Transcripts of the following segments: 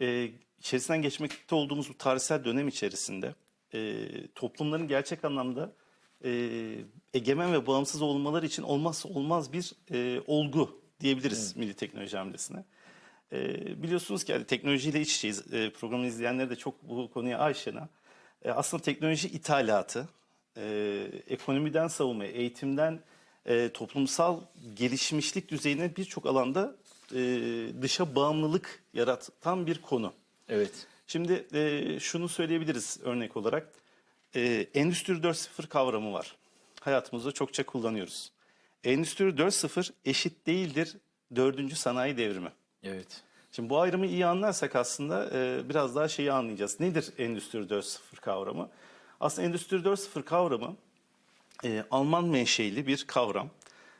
e, içerisinden geçmekte olduğumuz bu tarihsel dönem içerisinde e, toplumların gerçek anlamda e, egemen ve bağımsız olmaları için olmazsa olmaz bir e, olgu diyebiliriz Milli Teknoloji Hamlesi'ne. E, biliyorsunuz ki hani teknolojiyle iç içeyiz. E, programı izleyenler de çok bu konuya aşina. E, aslında teknoloji ithalatı, e, ekonomiden savunmaya, eğitimden e, toplumsal gelişmişlik düzeyine birçok alanda e, dışa bağımlılık yaratan bir konu. Evet. Şimdi e, şunu söyleyebiliriz örnek olarak. E, Endüstri 4.0 kavramı var. Hayatımızda çokça kullanıyoruz. Endüstri 4.0 eşit değildir dördüncü sanayi devrimi. Evet. Şimdi bu ayrımı iyi anlarsak aslında e, biraz daha şeyi anlayacağız. Nedir Endüstri 4.0 kavramı? Aslında Endüstri 4.0 kavramı e, Alman menşeili bir kavram.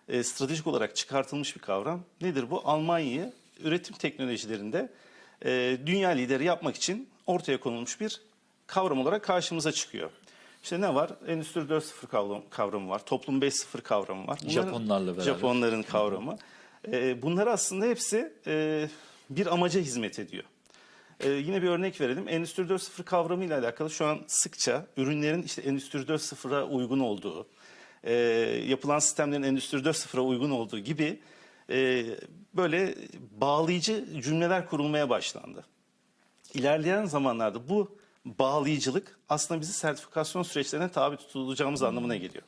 E, stratejik olarak çıkartılmış bir kavram. Nedir bu? Almanya'yı üretim teknolojilerinde e, dünya lideri yapmak için ortaya konulmuş bir kavram olarak karşımıza çıkıyor. İşte ne var? Endüstri 4.0 kavram, kavramı var. Toplum 5.0 kavramı var. Bunların- Japonlarla beraber. Japonların kavramı. E, bunlar aslında hepsi e, bir amaca hizmet ediyor. E, yine bir örnek verelim. Endüstri 4.0 kavramı ile alakalı şu an sıkça ürünlerin işte Endüstri 4.0'a uygun olduğu, e, yapılan sistemlerin Endüstri 4.0'a uygun olduğu gibi e, böyle bağlayıcı cümleler kurulmaya başlandı. İlerleyen zamanlarda bu bağlayıcılık aslında bizi sertifikasyon süreçlerine tabi tutulacağımız anlamına geliyor.